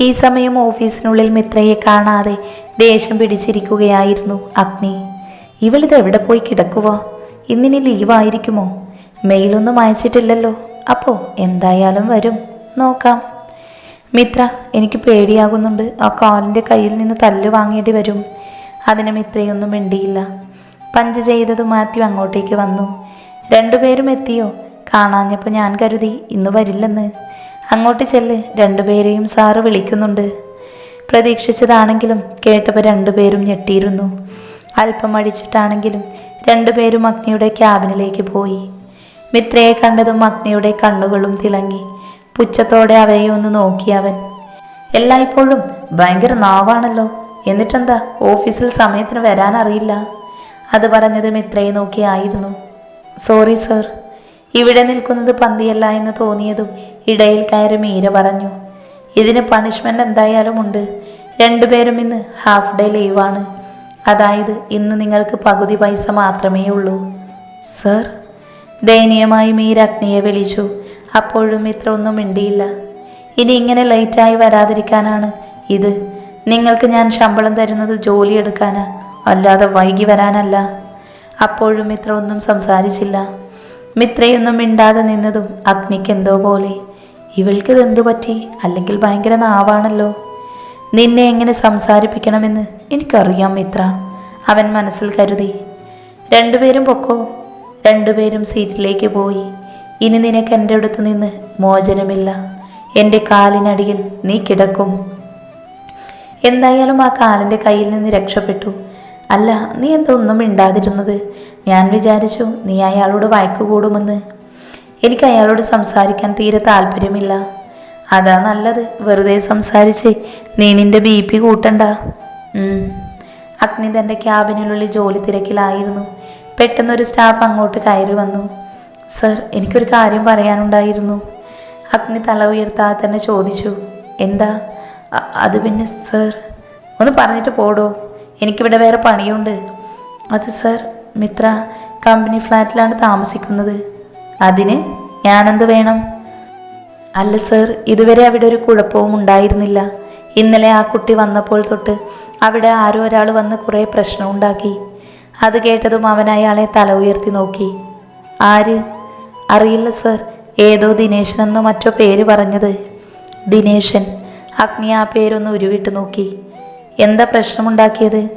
ഈ സമയം ഓഫീസിനുള്ളിൽ മിത്രയെ കാണാതെ ദേഷ്യം പിടിച്ചിരിക്കുകയായിരുന്നു അഗ്നി. ഇവളിത് എവിടെ പോയി കിടക്കുവോ? ഇന്നിനി ലീവായിരിക്കുമോ? മെയിലൊന്നും അയച്ചിട്ടില്ലല്ലോ. അപ്പോ എന്തായാലും വരും. നോക്കാം. മിത്ര എനിക്ക് പേടിയാകുന്നുണ്ട്. ആ കാലിന്റെ കയ്യിൽ നിന്ന് തല്ല് വാങ്ങേണ്ടി വരും. അതിന് മിത്രയൊന്നും മിണ്ടിയില്ല. പഞ്ച് ചെയ്തത് മാത്യു അങ്ങോട്ടേക്ക് വന്നു. രണ്ടുപേരും എത്തിയോ? കാണാഞ്ഞപ്പോൾ ഞാൻ കരുതി ഇന്ന് വരില്ലെന്ന്. അങ്ങോട്ട് ചെല്ല് രണ്ടുപേരെയും സാറ് വിളിക്കുന്നുണ്ട്. പ്രതീക്ഷിച്ചതാണെങ്കിലും കേട്ടപ്പോൾ രണ്ടുപേരും ഞെട്ടിയിരുന്നു. അല്പം അടിച്ചിട്ടാണെങ്കിലും രണ്ടുപേരും അഗ്നിയുടെ ക്യാബിനിലേക്ക് പോയി. മിത്രയെ കണ്ടതും അഗ്നിയുടെ കണ്ണുകളും തിളങ്ങി. പുച്ഛത്തോടെ അവയെ ഒന്ന് നോക്കി അവൻ. എല്ലായ്പ്പോഴും ഭയങ്കര നാവാണല്ലോ. എന്നിട്ടെന്താ? ഓഫീസിൽ സമയത്തിന് വരാൻ അറിയില്ല. അത് പറഞ്ഞത് മിത്രയെ നോക്കിയായിരുന്നു സോറി സർ. ഇവിടെ നിൽക്കുന്നത് പന്തിയല്ല എന്ന് തോന്നിയതും ഇടയിൽ കയറി മീര പറഞ്ഞു ഇതിന് പണിഷ്മെന്റ് എന്തായാലും ഉണ്ട്. രണ്ടുപേരും ഇന്ന് ഹാഫ് ഡേ ലീവാണ് അതായത് ഇന്ന് നിങ്ങൾക്ക് പകുതി പൈസ മാത്രമേ ഉള്ളൂ. സർ? ദയനീയമായി മീര അഗ്നിയെ വിളിച്ചു. അപ്പോഴും ഇത്ര ഒന്നും മിണ്ടിയില്ല. ഇനി ഇങ്ങനെ ലേറ്റായി വരാതിരിക്കാനാണ് ഇത്. നിങ്ങൾക്ക് ഞാൻ ശമ്പളം തരുന്നത് ജോലി എടുക്കാനാ അല്ലാതെ വൈകി വരാനല്ല. അപ്പോഴും ഇത്ര ഒന്നും സംസാരിച്ചില്ല. മിത്രയൊന്നും മിണ്ടാതെ നിന്നതും അഗ്നിക്ക് എന്തോ പോലെ. ഇവൾക്ക് എന്തു പറ്റി? അല്ലെങ്കിൽ ഭയങ്കര നാവാണല്ലോ. നിന്നെ എങ്ങനെ സംസാരിപ്പിക്കണമെന്ന് എനിക്കറിയാം മിത്ര. അവൻ മനസ്സിൽ കരുതി. രണ്ടുപേരും പൊക്കോ? രണ്ടുപേരും സീറ്റിലേക്ക് പോയി. ഇനി നിനക്ക് എന്റെ അടുത്ത് നിന്ന് മോചനമില്ല. എന്റെ കാലിനടിയിൽ നീ കിടക്കും. എന്തായാലും ആ കാലിന്റെ കയ്യിൽ നിന്ന് രക്ഷപ്പെട്ടു. അല്ല നീ എന്തൊന്നും മിണ്ടാതിരുന്നത്? ഞാൻ വിചാരിച്ചു നീ അയാളോട് വഴക്ക് കൂടുമെന്ന് എനിക്ക് അയാളോട് സംസാരിക്കാൻ തീരെ താല്പര്യമില്ല. അതാ നല്ലത്. വെറുതെ സംസാരിച്ച്. നീ നിന്റെ ബി പി കൂട്ടണ്ട. അഗ്നി തന്റെ ക്യാബിനുള്ളിൽ ജോലി തിരക്കിലായിരുന്നു. പെട്ടെന്നൊരു സ്റ്റാഫ് അങ്ങോട്ട് കയറി വന്നു. സർ എനിക്കൊരു കാര്യം പറയാനുണ്ടായിരുന്നു. അഗ്നി തല ഉയർത്താതെ തന്നെ ചോദിച്ചു. എന്താ? അത് പിന്നെ സർ ഒന്ന് പറഞ്ഞിട്ട് പോടോ. എനിക്കിവിടെ വേറെ പണിയുണ്ട്. അത് സർ മിത്ര കമ്പനി ഫ്ലാറ്റിലാണ് താമസിക്കുന്നത്. അതിന് ഞാനെന്ത് വേണം? അല്ല സർ ഇതുവരെ അവിടെ ഒരു കുഴപ്പവും ഉണ്ടായിരുന്നില്ല. ഇന്നലെ ആ കുട്ടി വന്നപ്പോൾ തൊട്ട് അവിടെ ആരോ ഒരാൾ വന്ന് കുറേ പ്രശ്നം ഉണ്ടാക്കി. അത് കേട്ടതും അവൻ അയാളെ തല ഉയർത്തി നോക്കി. ആര്? അറിയില്ല സർ. ഏതോ ദിനേശൻ എന്നോ മറ്റോ പേര് പറഞ്ഞത്. ദിനേശൻ. അഗ്നി ആ പേരൊന്ന് ഉരുവിട്ട് നോക്കി. എന്താ പ്രശ്നമുണ്ടാക്കിയത്?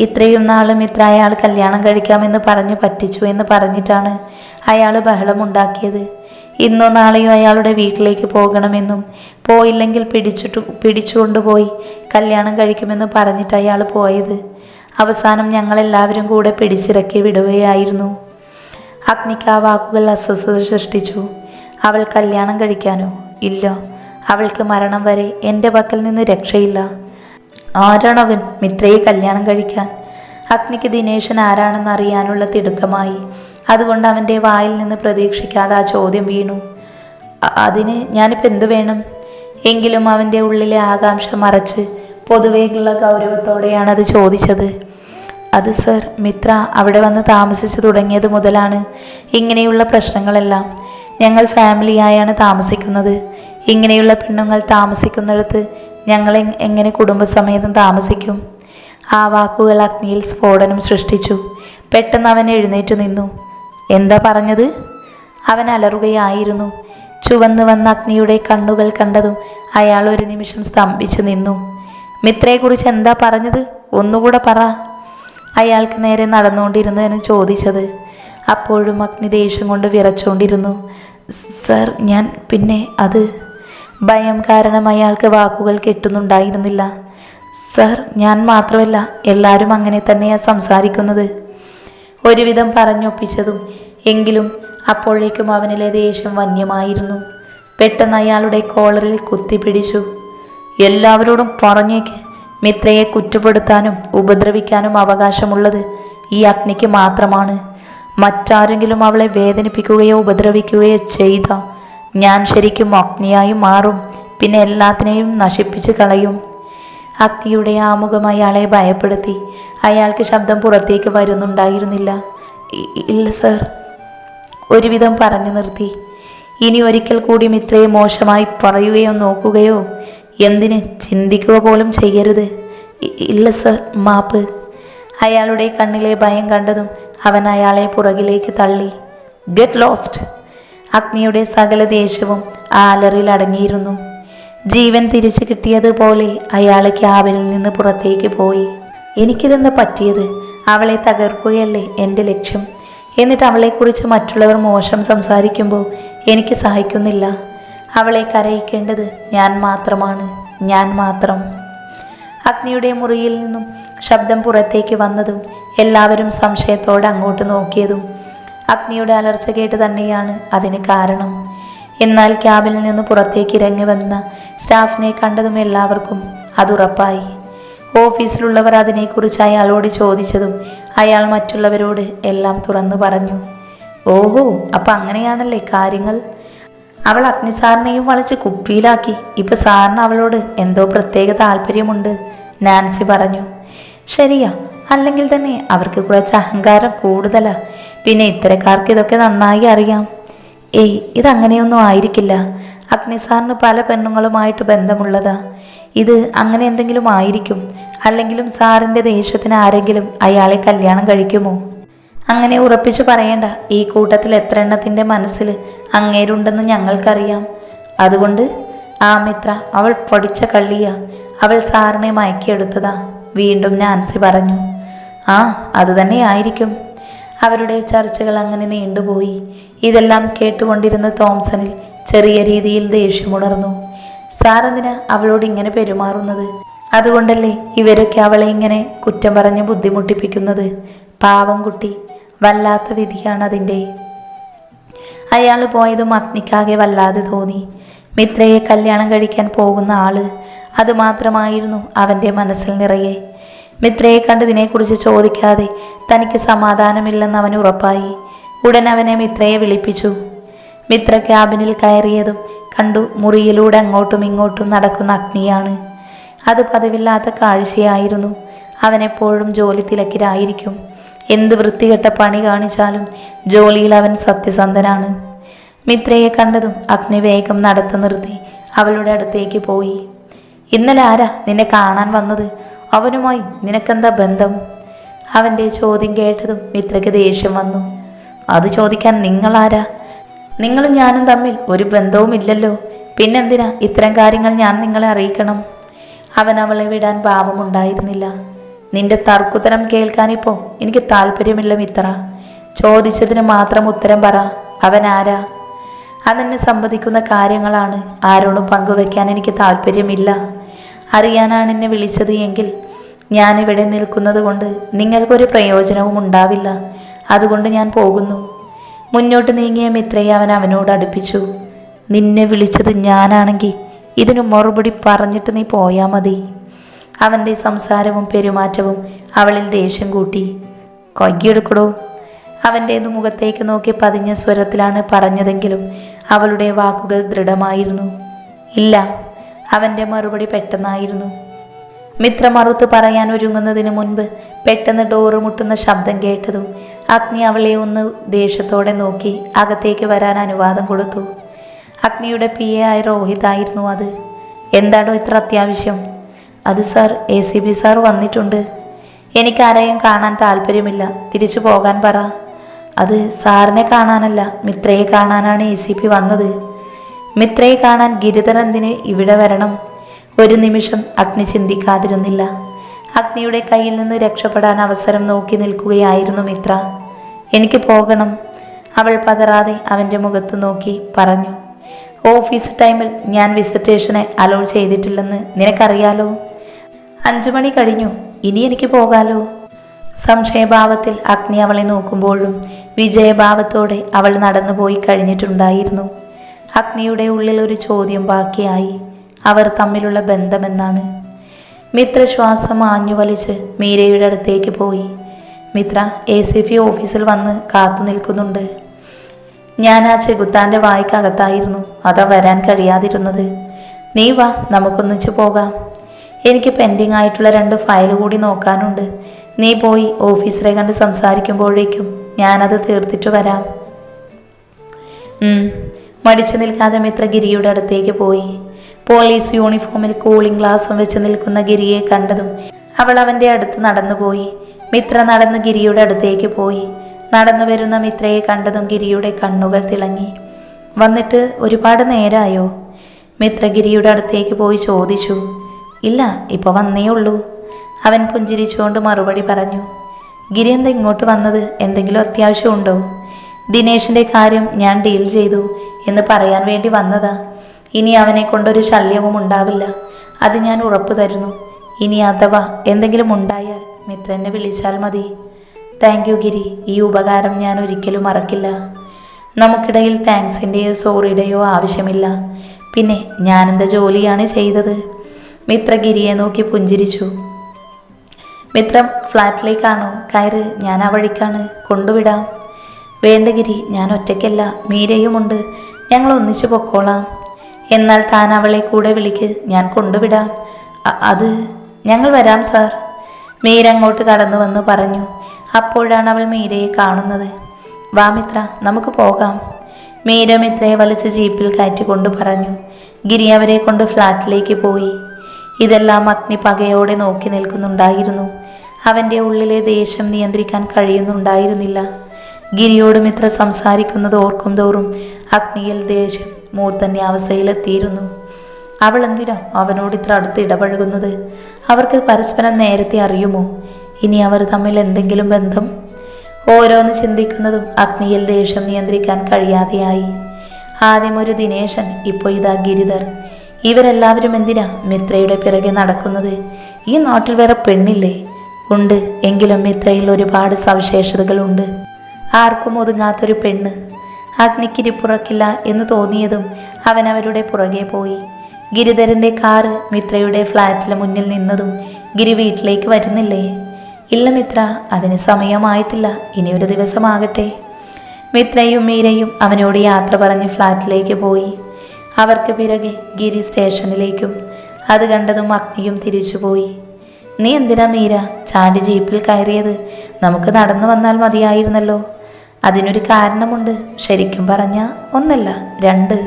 ഇത്രയും നാളും ഇത്ര അയാൾ കല്യാണം കഴിക്കാമെന്ന് പറഞ്ഞു പറ്റിച്ചു എന്ന് പറഞ്ഞിട്ടാണ് അയാൾ ബഹളമുണ്ടാക്കിയത്. ഇന്നോ നാളെയോ അയാളുടെ വീട്ടിലേക്ക് പോകണമെന്നും പോയില്ലെങ്കിൽ പിടിച്ചിട്ട് പിടിച്ചുകൊണ്ടുപോയി കല്യാണം കഴിക്കുമെന്ന് പറഞ്ഞിട്ട് അയാൾ പോയത്. അവസാനം ഞങ്ങളെല്ലാവരും കൂടെ പിടിച്ചിറക്കി വിടുകയായിരുന്നു. അഗ്നിക്ക് ആ വാക്കുകൾ അസ്വസ്ഥത സൃഷ്ടിച്ചു. അവൾ കല്യാണം കഴിക്കാനോ? ഇല്ല. അവൾക്ക് മരണം വരെ എന്റെ പക്കൽ നിന്ന് രക്ഷയില്ല. ആരാണവൻ മിത്രയെ കല്യാണം കഴിക്കാൻ? അഗ്നിക്ക് ദിനേശൻ ആരാണെന്ന് അറിയാനുള്ള തിടുക്കമായി. അതുകൊണ്ട് അവന്റെ വായിൽ നിന്ന് പ്രതീക്ഷിക്കാതെ ആ ചോദ്യം വീണു. "അ- അതിന് ഞാനിപ്പോൾ എന്തു വേണം? എങ്കിലും അവന്റെ ഉള്ളിലെ ആകാംക്ഷ മറച്ച് പൊതുവേക്കുള്ള ഗൗരവത്തോടെയാണ് അത് ചോദിച്ചത്. അത് സർ മിത്ര അവിടെ വന്ന് താമസിച്ചു തുടങ്ങിയത് മുതലാണ് ഇങ്ങനെയുള്ള പ്രശ്നങ്ങളെല്ലാം. ഞങ്ങൾ ഫാമിലിയായാണ് താമസിക്കുന്നത്. ഇങ്ങനെയുള്ള പെണ്ണുങ്ങൾ താമസിക്കുന്നിടത്ത് ഞങ്ങൾ എങ്ങനെ കുടുംബസമേതം താമസിക്കും? ആ വാക്കുകൾ അഗ്നിയിൽ സ്ഫോടനം സൃഷ്ടിച്ചു. പെട്ടെന്ന് അവൻ എഴുന്നേറ്റ് നിന്നു. എന്താ പറഞ്ഞത്? അവൻ അലറുകയായിരുന്നു. ചുവന്നു വന്ന അഗ്നിയുടെ കണ്ണുകൾ കണ്ടതും അയാൾ ഒരു നിമിഷം സ്തംഭിച്ചു നിന്നു. മിത്രയെക്കുറിച്ച് എന്താ പറഞ്ഞത്? ഒന്നുകൂടെ പറ. അയാൾക്ക് നേരെ നടന്നുകൊണ്ടിരുന്നതിന് ചോദിച്ചത്. അപ്പോഴും അഗ്നി ദേഷ്യം കൊണ്ട് വിറച്ചുകൊണ്ടിരുന്നു. സർ ഞാൻ പിന്നെ അത് ഭയം കാരണം അയാൾക്ക് വാക്കുകൾ കിട്ടുന്നുണ്ടായിരുന്നില്ല. സർ ഞാൻ മാത്രമല്ല എല്ലാവരും അങ്ങനെ തന്നെയാണ് സംസാരിക്കുന്നത്. ഒരുവിധം പറഞ്ഞൊപ്പിച്ചതും എങ്കിലും അപ്പോഴേക്കും അവനിലെ ദേഷ്യം വന്യമായിരുന്നു. പെട്ടെന്ന് അയാളുടെ കോളറിൽ കുത്തിപ്പിടിച്ചു എല്ലാവരോടും പറഞ്ഞേക്ക്. മിത്രയെ കുറ്റപ്പെടുത്താനും ഉപദ്രവിക്കാനും അവകാശമുള്ളത് ഈ അഗ്നിക്ക് മാത്രമാണ്. മറ്റാരെങ്കിലും അവളെ വേദനിപ്പിക്കുകയോ ഉപദ്രവിക്കുകയോ ചെയ്ത ഞാൻ ശരിക്കും അഗ്നിയായി മാറും പിന്നെ എല്ലാത്തിനെയും നശിപ്പിച്ച് കളയും. അഗ്നിയുടെ ആമുഖം അയാളെ ഭയപ്പെടുത്തി. അയാൾക്ക് ശബ്ദം പുറത്തേക്ക് വരുന്നുണ്ടായിരുന്നില്ല. ഇല്ല സർ. ഒരുവിധം പറഞ്ഞു നിർത്തി. ഇനി ഒരിക്കൽ കൂടി ഇത്രയും മോശമായി പറയുകയോ നോക്കുകയോ എന്തിന് ചിന്തിക്കുക പോലും ചെയ്യരുത്. ഇല്ല സർ മാപ്പ്. അയാളുടെ കണ്ണിലെ ഭയം കണ്ടതും അവൻ അയാളെ പുറകിലേക്ക് തള്ളി. Get lost. അഗ്നിയുടെ സകല ദേഷ്യവും ആ അലറിൽ അടങ്ങിയിരുന്നു. ജീവൻ തിരിച്ചു കിട്ടിയതുപോലെ അയാൾ ക്യാബിനിൽ നിന്ന് പുറത്തേക്ക് പോയി. എനിക്കിതെന്താ പറ്റിയത്? അവളെ തകർക്കുകയല്ലേ എന്റെ ലക്ഷ്യം? എന്നിട്ട് അവളെക്കുറിച്ച് മറ്റുള്ളവർ മോശം സംസാരിക്കുമ്പോൾ എനിക്ക് സഹായിക്കുന്നില്ല അവളെ കരയിക്കേണ്ടത് ഞാൻ മാത്രമാണ് ഞാൻ മാത്രം. അഗ്നിയുടെ മുറിയിൽ നിന്നും ശബ്ദം പുറത്തേക്ക് വന്നതും എല്ലാവരും സംശയത്തോടെ അങ്ങോട്ട് നോക്കിയതും അഗ്നിയുടെ അലർച്ച കേട്ട് തന്നെയാണ് അതിന് കാരണം. എന്നാൽ ക്യാബിൽ നിന്ന് പുറത്തേക്ക് ഇറങ്ങി വന്ന സ്റ്റാഫിനെ കണ്ടതും എല്ലാവർക്കും അതുറപ്പായി ഓഫീസിലുള്ളവർ അതിനെക്കുറിച്ച് അയാളോട് ചോദിച്ചതും അയാൾ മറ്റുള്ളവരോട് എല്ലാം തുറന്നു പറഞ്ഞു ഓഹോ അപ്പം അങ്ങനെയാണല്ലേ കാര്യങ്ങൾ? അവൾ അഗ്നിസാറിനെയും വളച്ച് കുപ്പിയിലാക്കി. ഇപ്പൊ സാറിന് അവളോട് എന്തോ പ്രത്യേക താല്പര്യമുണ്ട് നാൻസി പറഞ്ഞു. ശരിയാ അല്ലെങ്കിൽ തന്നെ അവർക്ക് കുറച്ച് അഹങ്കാരം കൂടുതലാ. പിന്നെ ഇത്തരക്കാർക്ക് ഇതൊക്കെ നന്നായി അറിയാം. ഏയ് ഇതങ്ങനെയൊന്നും ആയിരിക്കില്ല. അഗ്നി സാറിന് പല പെണ്ണുങ്ങളുമായിട്ട് ബന്ധമുള്ളതാ. ഇത് അങ്ങനെ എന്തെങ്കിലും ആയിരിക്കും. അല്ലെങ്കിലും സാറിന്റെ ദേഷ്യത്തിന് ആരെങ്കിലും അയാളെ കല്യാണം കഴിക്കുമോ? അങ്ങനെ ഉറപ്പിച്ചു പറയേണ്ട. ഈ കൂട്ടത്തിൽ എത്ര എണ്ണത്തിന്റെ മനസ്സിൽ അങ്ങേരുണ്ടെന്ന് ഞങ്ങൾക്കറിയാം. അതുകൊണ്ട് ആ മിത്ര അവൾ പൊടിച്ച കള്ളിയ. അവൾ സാറിനെ മയക്കിയെടുത്തതാ. വീണ്ടും നാൻസി പറഞ്ഞു. ആ അതുതന്നെ ആയിരിക്കും. അവരുടെ ചർച്ചകൾ അങ്ങനെ നീണ്ടുപോയി. ഇതെല്ലാം കേട്ടുകൊണ്ടിരുന്ന തോംസണിൽ ചെറിയ രീതിയിൽ ദേഷ്യമുണർന്നു സാറെന്തിനാ അവളോട് ഇങ്ങനെ പെരുമാറുന്നത്? അതുകൊണ്ടല്ലേ ഇവരൊക്കെ അവളെ ഇങ്ങനെ കുറ്റം പറഞ്ഞ് ബുദ്ധിമുട്ടിപ്പിക്കുന്നത്? പാവം കുട്ടി. വല്ലാത്ത വിധിയാണ് അതിന്റെ. അയാൾ പോയതും അഗ്നിക്കാകെ വല്ലാതെ തോന്നി. മിത്രയെ കല്യാണം കഴിക്കാൻ പോകുന്ന ആൾ അതുമാത്രമായിരുന്നു അവന്റെ മനസ്സിൽ നിറയെ. മിത്രയെ കണ്ടതിനെക്കുറിച്ച് ചോദിക്കാതെ തനിക്ക് സമാധാനമില്ലെന്ന് അവൻ ഉറപ്പായി. ഉടൻ അവനെ മിത്രയെ വിളിപ്പിച്ചു. മിത്ര ക്യാബിനിൽ കയറിയതും കണ്ടു മുറിയിലൂടെ അങ്ങോട്ടും ഇങ്ങോട്ടും നടക്കുന്ന അഗ്നിയാണ്. അത് പതിവില്ലാത്ത കാഴ്ചയായിരുന്നു. അവനെപ്പോഴും ജോലി തിലക്കിലായിരിക്കും എന്ത് വൃത്തികെട്ട പണി കാണിച്ചാലും ജോലിയിൽ അവൻ സത്യസന്ധനാണ്. മിത്രയെ കണ്ടതും അഗ്നി വേഗം നടത്തു നിർത്തി അവളുടെ അടുത്തേക്ക് പോയി. ഇന്നലെ ആരാ നിന്നെ കാണാൻ വന്നത്? അവനുമായി നിനക്കെന്താ ബന്ധം? അവന്റെ ചോദ്യം കേട്ടതും മിത്രയ്ക്ക് ദേഷ്യം വന്നു. അത് ചോദിക്കാൻ നിങ്ങളാരാ? നിങ്ങളും ഞാനും തമ്മിൽ ഒരു ബന്ധവുമില്ലല്ലോ. പിന്നെന്തിനാ ഇത്തരം കാര്യങ്ങൾ ഞാൻ നിങ്ങളെ അറിയിക്കണം? അവൻ അവളെ വിടാൻ ഭാവമുണ്ടായിരുന്നില്ല നിന്റെ തർക്കുത്തരം കേൾക്കാനിപ്പോ എനിക്ക് താല്പര്യമില്ല മിത്ര. ചോദിച്ചതിന് മാത്രം ഉത്തരം പറ. അവൻ ആരാ? അതെന്നെ സംബന്ധിക്കുന്ന കാര്യങ്ങളാണ്. ആരോടും പങ്കുവെക്കാൻ എനിക്ക് താല്പര്യമില്ല. അറിയാനാണ് എന്നെ വിളിച്ചത് എങ്കിൽ ഞാനിവിടെ നിൽക്കുന്നത് കൊണ്ട് നിങ്ങൾക്കൊരു പ്രയോജനവും ഉണ്ടാവില്ല. അതുകൊണ്ട് ഞാൻ പോകുന്നു. മുന്നോട്ട് നീങ്ങിയ മിത്രയെ അവൻ അവനോട് അടുപ്പിച്ചു. നിന്നെ വിളിച്ചത് ഞാനാണെങ്കിൽ ഇതിനു മറുപടി പറഞ്ഞിട്ട് നീ പോയാൽ മതി. അവന്റെ സംസാരവും പെരുമാറ്റവും അവളിൽ ദേഷ്യം കൂട്ടി. കൊയ്യെടുക്കടോ. അവന്റേത് മുഖത്തേക്ക് നോക്കി പതിഞ്ഞ സ്വരത്തിലാണ് പറഞ്ഞതെങ്കിലും അവളുടെ വാക്കുകൾ ദൃഢമായിരുന്നു. ഇല്ല അവന്റെ മറുപടി പെട്ടെന്നായിരുന്നു. മിത്ര മറുത്ത് പറയാൻ ഒരുങ്ങുന്നതിന് മുൻപ് പെട്ടെന്ന് ഡോറ് മുട്ടുന്ന ശബ്ദം കേട്ടതും അഗ്നി അവളെ ഒന്ന് ദേഷ്യത്തോടെ നോക്കി അകത്തേക്ക് വരാൻ അനുവാദം കൊടുത്തു. അഗ്നിയുടെ പി എ ആയ രോഹിതായിരുന്നു അത്. എന്താണോ ഇത്ര അത്യാവശ്യം? അത് sir A C B sir വന്നിട്ടുണ്ട്. എനിക്ക് ആരെയും കാണാൻ താല്പര്യമില്ല. തിരിച്ചു പോകാൻ പറ. അത് സാറിനെ കാണാനല്ല മിത്രയെ കാണാനാണ് എ സി പി വന്നത്. മിത്രയെ കാണാൻ ഗിരിധരന്തിന് ഇവിടെ വരണം? ഒരു നിമിഷം അഗ്നി ചിന്തിക്കാതിരുന്നില്ല. അഗ്നിയുടെ കയ്യിൽ നിന്ന് രക്ഷപ്പെടാൻ അവസരം നോക്കി നിൽക്കുകയായിരുന്നു മിത്ര. എനിക്ക് പോകണം അവൾ പതറാതെ അവന്റെ മുഖത്ത് നോക്കി പറഞ്ഞു. ഓഫീസ് ടൈമിൽ ഞാൻ വിസിറ്റേഷനെ അലോ ചെയ്തിട്ടില്ലെന്ന് നിനക്കറിയാലോ. അഞ്ചു മണി കഴിഞ്ഞു ഇനി എനിക്ക് പോകാലോ. സംശയഭാവത്തിൽ അഗ്നി അവളെ നോക്കുമ്പോഴും വിജയഭാവത്തോടെ അവൾ നടന്നുപോയി കഴിഞ്ഞിട്ടുണ്ടായിരുന്നു. അഗ്നിയുടെ ഉള്ളിൽ ഒരു ചോദ്യം ബാക്കിയായി. അവർ തമ്മിലുള്ള ബന്ധമെന്നാണ്. മിത്ര ശ്വാസം ആഞ്ഞു വലിച്ച് മീരയുടെ അടുത്തേക്ക് പോയി. മിത്ര എ സി പി ഓഫീസിൽ വന്ന് കാത്തു നിൽക്കുന്നുണ്ട്. ഞാൻ ആ ചെകുത്താന്റെ വായ്ക്കകത്തായിരുന്നു. അതാ വരാൻ കഴിയാതിരുന്നത്. നീ വാ നമുക്കൊന്നിച്ച് പോകാം. എനിക്ക് പെൻഡിങ് ആയിട്ടുള്ള രണ്ട് ഫയൽ കൂടി നോക്കാനുണ്ട്. നീ പോയി ഓഫീസറെ കണ്ട് സംസാരിക്കുമ്പോഴേക്കും ഞാനത് തീർത്തിട്ട് വരാം. മടിച്ചു നിൽക്കാതെ മിത്ര ഗിരിയുടെ അടുത്തേക്ക് പോയി. പോലീസ് യൂണിഫോമിൽ കൂളിംഗ് ഗ്ലാസും വെച്ച് നിൽക്കുന്ന ഗിരിയെ കണ്ടതും അവൾ അവന്റെ അടുത്ത് നടന്നുപോയി. മിത്ര നടന്ന് ഗിരിയുടെ അടുത്തേക്ക് പോയി. നടന്നു വരുന്ന മിത്രയെ കണ്ടതും ഗിരിയുടെ കണ്ണുകൾ തിളങ്ങി. വന്നിട്ട് ഒരുപാട് നേരമായോ മിത്ര ഗിരിയുടെ അടുത്തേക്ക് പോയി ചോദിച്ചു. ഇല്ല ഇപ്പോൾ വന്നേ ഉള്ളൂ. അവൻ പുഞ്ചിരിച്ചുകൊണ്ട് മറുപടി പറഞ്ഞു. ഗിരി എന്താ ഇങ്ങോട്ട് വന്നത്? എന്തെങ്കിലും അത്യാവശ്യമുണ്ടോ ദിനേശിന്റെ കാര്യം ഞാൻ ഡീൽ ചെയ്തു എന്ന് പറയാൻ വേണ്ടി വന്നതാ. ഇനി അവനെ കൊണ്ടൊരു ശല്യവും ഉണ്ടാവില്ല. അത് ഞാൻ ഉറപ്പു തരുന്നു. ഇനി അഥവാ എന്തെങ്കിലും ഉണ്ടായാൽ മിത്രനെ വിളിച്ചാൽ മതി. Thank you Giri. ഈ ഉപകാരം ഞാൻ ഒരിക്കലും മറക്കില്ല. നമുക്കിടയിൽ താങ്ക്സിന്റെയോ സോറിയുടെയോ ആവശ്യമില്ല. പിന്നെ ഞാൻ എന്റെ ജോലിയാണ് ചെയ്തത്. മിത്ര ഗിരിയെ നോക്കി പുഞ്ചിരിച്ചു. മിത്രം ഫ്ലാറ്റിലേക്കാണോ? കയറ്. ഞാൻ ആ വഴിക്കാണ്. കൊണ്ടുവിടാം. വേണ്ട ഗിരി ഞാൻ ഒറ്റയ്ക്കല്ല. മീരയുമുണ്ട് ഞങ്ങൾ ഒന്നിച്ചു പൊക്കോളാം. എന്നാൽ താൻ അവളെ കൂടെ വിളിക്ക് ഞാൻ കൊണ്ടുവിടാം. അത് ഞങ്ങൾ വരാം സാർ. മീര അങ്ങോട്ട് കടന്നു വന്ന് പറഞ്ഞു അപ്പോഴാണ് അവൾ മീരയെ കാണുന്നത്. വാ മിത്ര നമുക്ക് പോകാം. മീര മിത്രയെ വലിച്ച ജീപ്പിൽ കയറ്റിക്കൊണ്ട് പറഞ്ഞു ഗിരി അവരെ കൊണ്ട് ഫ്ലാറ്റിലേക്ക് പോയി. ഇതെല്ലാം അഗ്നി പകയോടെ നോക്കി നിൽക്കുന്നുണ്ടായിരുന്നു. അവന്റെ ഉള്ളിലെ ദേഷ്യം നിയന്ത്രിക്കാൻ കഴിയുന്നുണ്ടായിരുന്നില്ല. ഗിരിയോട് മിത്ര സംസാരിക്കുന്നത് ഓർക്കും തോറും അഗ്നിയിൽ ദേഷ്യം മൂർധന്യാവസ്ഥയിലെത്തിയിരുന്നു അവൾ എന്തിനാ അവനോട് ഇത്ര അടുത്ത് ഇടപഴകുന്നത്? അവർക്ക് പരസ്പരം നേരത്തെ അറിയുമോ? ഇനി അവർ തമ്മിൽ എന്തെങ്കിലും ബന്ധം? ഓരോന്ന് ചിന്തിക്കുന്നതും അഗ്നിയിൽ ദേഷ്യം നിയന്ത്രിക്കാൻ കഴിയാതെയായി. ആദ്യം ഒരു ദിനേശൻ ഇപ്പോൾ ഇതാ ഗിരിധർ. ഇവരെല്ലാവരും എന്തിനാ മിത്രയുടെ പിറകെ നടക്കുന്നത്? ഈ നാട്ടിൽ വേറെ പെണ്ണില്ലേ? ഉണ്ട് എങ്കിലും മിത്രയിൽ ഒരുപാട് സവിശേഷതകളുണ്ട്. ആർക്കും ഒതുങ്ങാത്തൊരു പെണ്ണ്. അഗ്നിക്കിരി പുറക്കില്ല എന്ന് തോന്നിയതും അവൻ അവരുടെ പുറകെ പോയി. ഗിരിധരന്റെ കാറ് മിത്രയുടെ ഫ്ലാറ്റിന് മുന്നിൽ നിന്നതും ഗിരി വീട്ടിലേക്ക് വരുന്നില്ലേ? ഇല്ല മിത്ര അതിന് സമയമായിട്ടില്ല. ഇനി ഒരു ദിവസമാകട്ടെ. മിത്രയും മീരയും അവനോട് യാത്ര പറഞ്ഞ് ഫ്ലാറ്റിലേക്ക് പോയി. അവർക്ക് പിറകെ ഗിരി സ്റ്റേഷനിലേക്കും അത് കണ്ടതും അഗ്നിയും തിരിച്ചുപോയി നീ എന്തിനാ മീര? ചാടി ജീപ്പിൽ കയറിയത്. നമുക്ക് നടന്നു വന്നാൽ മതിയായിരുന്നല്ലോ. അതിനൊരു കാരണമുണ്ട്. ശരിക്കും പറഞ്ഞ ഒന്നല്ല രണ്ട്.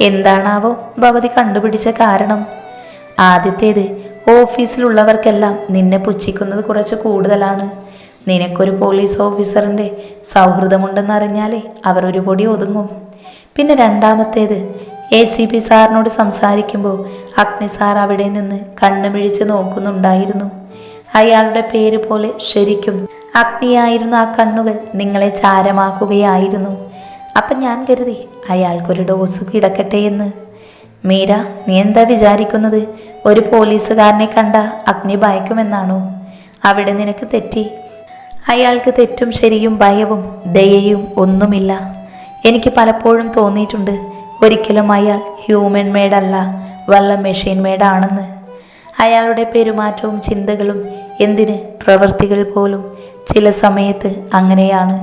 എന്താണാവോ ഭവതി കണ്ടുപിടിച്ച കാരണം. ആദ്യത്തേത് ഓഫീസിലുള്ളവർക്കെല്ലാം നിന്നെ പുച്ഛിക്കുന്നത് കുറച്ച് കൂടുതലാണ്. നിനക്കൊരു പോലീസ് ഓഫീസറിന്റെ സൗഹൃദമുണ്ടെന്നറിഞ്ഞാലേ അവർ ഒരു പൊടി ഒതുങ്ങും. പിന്നെ രണ്ടാമത്തേത് എ സി പി സാറിനോട് സംസാരിക്കുമ്പോൾ അഗ്നി സാർ അവിടെ നിന്ന് കണ്ണുമിഴിച്ച് നോക്കുന്നുണ്ടായിരുന്നു. അയാളുടെ പേര് പോലെ ശരിക്കും അഗ്നിയായിരുന്ന ആ കണ്ണുകൾ നിങ്ങളെ ചാരമാക്കുകയായിരുന്നു. അപ്പം ഞാൻ കരുതി അയാൾക്കൊരു ഡോസ് കിടക്കട്ടെ എന്ന്. മീര നീ എന്താ വിചാരിക്കുന്നത്? ഒരു പോലീസുകാരനെ കണ്ട അഗ്നി ഭയക്കുമെന്നാണോ? അവിടെ നിനക്ക് തെറ്റി. അയാൾക്ക് തെറ്റും ശരിയും ഭയവും ദയയും ഒന്നുമില്ല. എനിക്ക് പലപ്പോഴും തോന്നിയിട്ടുണ്ട് ഒരിക്കലും അയാൾ ഹ്യൂമൻ മെയ്ഡല്ല വല്ല മെഷീൻ മേഡാണെന്ന്. അയാളുടെ പെരുമാറ്റവും ചിന്തകളും എന്തിന് പ്രവൃത്തികൾ പോലും ചില സമയത്ത് അങ്ങനെയാണ്.